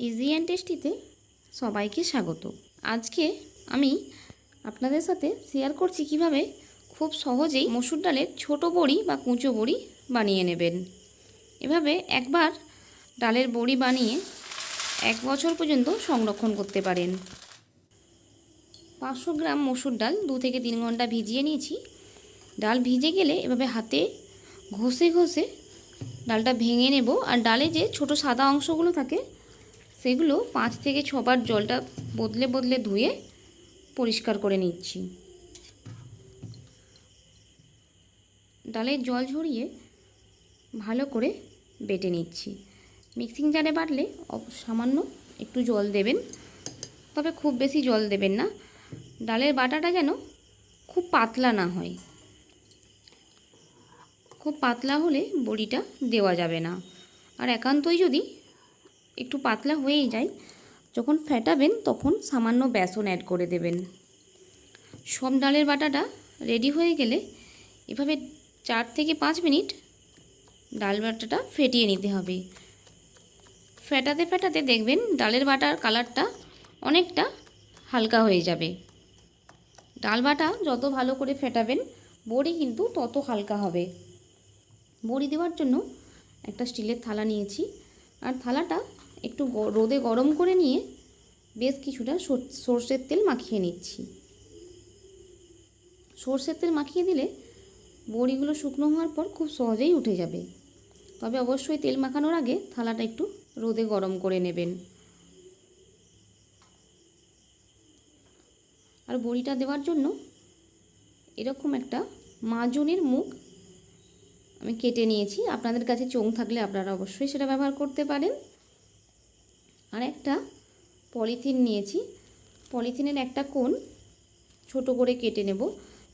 Easy and টেস্টিতে সবাইকে স্বাগত। আজকে আমি আপনাদের সাথে শেয়ার করছি কীভাবে খুব সহজেই মসুর ডালের ছোট বড়ি বা কুঁচো বড়ি বানিয়ে নেবেন। এভাবে একবার ডালের বড়ি বানিয়ে এক বছর পর্যন্ত সংরক্ষণ করতে পারেন। পাঁচশো গ্রাম মসুর ডাল দু থেকে তিন ঘণ্টা ভিজিয়ে নিয়েছি। ডাল ভিজে গেলে এভাবে হাতে ঘষে ঘষে ডালটা ভেঙে নেব। আর ডালে যে ছোট সাদা অংশগুলো থাকে সেগুলো পাঁচ থেকে ছবার জলটা বদলে বদলে ধুয়ে পরিষ্কার করে নিচ্ছি। ডালের জল ঝরিয়ে ভালো করে বেটে নিচ্ছি। মিক্সিং জারে বাটলে সামান্য একটু জল দেবেন, তবে খুব বেশি জল দেবেন না। ডালের বাটাটা যেন খুব পাতলা না হয়। খুব পাতলা হলে বড়িটা দেওয়া যাবে না। আর একান্তই যদি একটু পাতলা হয়েই যায়। যখন ফেটাবেন তখন সামান্য বেসন অ্যাড করে দেবেন। সব ডালের বাটাটা রেডি হয়ে গেলে এভাবে চার থেকে পাঁচ মিনিট ডাল বাটাটা ফেটিয়ে নিতে হবে। ফেটাতে ফেটাতে দেখবেন ডালের বাটার কালারটা অনেকটা হালকা হয়ে যাবে। ডাল বাটা যত ভালো করে ফেটাবেন, বড়ি কিন্তু তত হালকা হবে। বড়ি দেওয়ার জন্য একটা স্টিলের থালা নিয়েছি। আর থালাটা একটু রোদে গরম করে নিয়ে বেশ কিছুটা সর- সর্ষের তেল মাখিয়ে নিচ্ছি। সর্ষের তেল মাখিয়ে দিলে বড়িগুলো শুকনো হওয়ার পর খুব সহজেই উঠে যাবে। তবে অবশ্যই তেল মাখানোর আগে থালাটা একটু রোদে গরম করে নেবেন। আর বড়িটা দেওয়ার জন্য এরকম একটা মাজনের মুখ আমি কেটে নিয়েছি। আপনাদের কাছে চোং থাকলে আপনারা অবশ্যই সেটা ব্যবহার করতে পারেন। আর একটা পলিথিন নিয়েছি। পলিথিনের একটা কোণ ছোট করে কেটে নেব।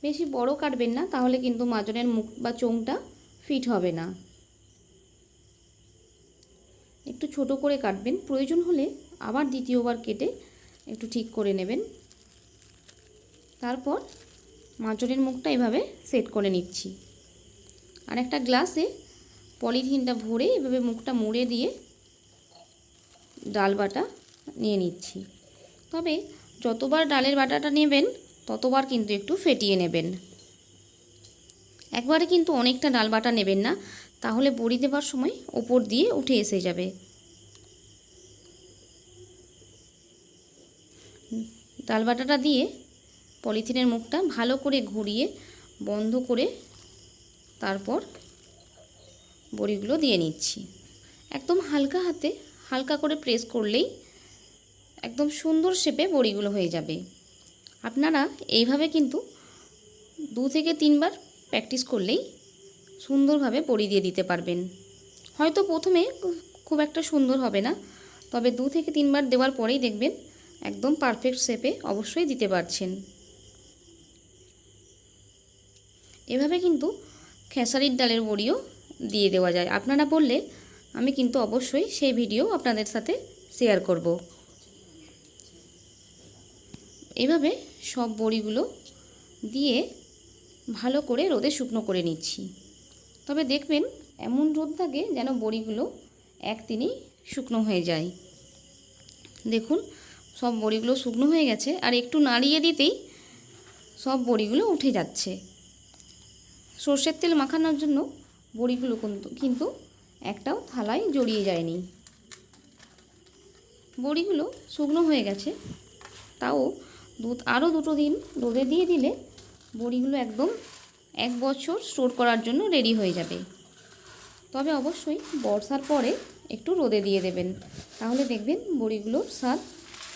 বেশি বড় কাটবেন না, তাহলে কিন্তু মাজনের মুখ বা চোংটা ফিট হবে না। একটু ছোট করে কাটবেন। প্রয়োজন হলে আবার দ্বিতীয়বার কেটে একটু ঠিক করে নেবেন। তারপর মাজনের মুখটা এভাবে সেট করে নিচ্ছি। আর একটা গ্লাসে পলিথিনটা ভরে এভাবে মুখটা মুড়ে দিয়ে ডাল বাটা নিয়ে নিচ্ছি। তবে যতবার ডালের বাটাটা নেবেন, ততবার কিন্তু একটু ফেটিয়ে নেবেন। একবারে কিন্তু অনেকটা ডাল বাটা নেবেন না, তাহলে বড়ি দেবার সময় ওপর দিয়ে উঠে এসে যাবে। ডাল বাটাটা দিয়ে পলিথিনের মুখটা ভালো করে ঘুরিয়ে বন্ধ করে তারপর বড়িগুলো দিয়ে নিচ্ছি। একদম হালকা হাতে হালকা করে প্রেস করলেই একদম সুন্দর শেপে বড়িগুলো হয়ে যাবে। আপনারা এইভাবে কিন্তু দু থেকে তিনবার প্র্যাকটিস করলেই সুন্দরভাবে বড়ি দিয়ে দিতে পারবেন। হয়তো প্রথমে খুব একটা সুন্দর হবে না, তবে দু থেকে তিনবার দেওয়ার পরেই দেখবেন একদম পারফেক্ট শেপে অবশ্যই দিতে পারছেন। এভাবে কিন্তু খেসারির ডালের বড়িও দিয়ে দেওয়া যায়। আপনারা বললে আমি কিন্তু অবশ্যই সেই ভিডিও আপনাদের সাথে শেয়ার করব। এভাবে সব বড়িগুলো দিয়ে ভালো করে রোদে শুকনো করে নিচ্ছি। তবে দেখবেন, এমন রোদ থাকে যেন বড়িগুলো একদিনেই শুকনো হয়ে যায়। দেখুন, সব বড়িগুলো শুকনো হয়ে গেছে আর একটু নাড়িয়ে দিতেই সব বড়িগুলো উঠে যাচ্ছে। সর্ষের তেল মাখানোর জন্য বড়িগুলো কিন্তু একটাও থালায় জড়িয়ে যায়নি। বড়িগুলো শুকনো হয়ে গেছে। তাও দুধ আরও দুটো দিন রোদে দিয়ে দিলে বড়িগুলো একদম এক বছর স্টোর করার জন্য রেডি হয়ে যাবে। তবে অবশ্যই বর্ষার পরে একটু রোদে দিয়ে দেবেন। তাহলে দেখবেন বড়িগুলোর স্বাদ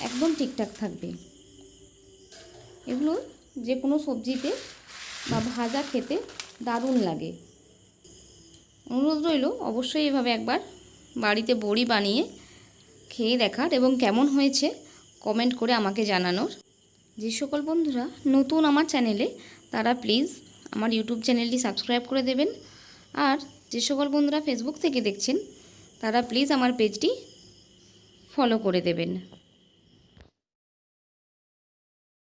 একদম ঠিকঠাক থাকবে। এগুলো যে কোনো সবজিতে বা ভাজা খেতে দারুণ লাগে। অনুরোধ রইল অবশ্যই এভাবে একবার বাড়িতে বড়ি বানিয়ে খেয়ে দেখার এবং কেমন হয়েছে কমেন্ট করে আমাকে জানানোর। যে সকল বন্ধুরা নতুন আমার চ্যানেলে তারা প্লিজ আমার ইউটিউব চ্যানেলটি সাবস্ক্রাইব করে দেবেন। আর যে সকল বন্ধুরা ফেসবুক থেকে দেখছেন, তারা প্লিজ আমার পেজটি ফলো করে দেবেন।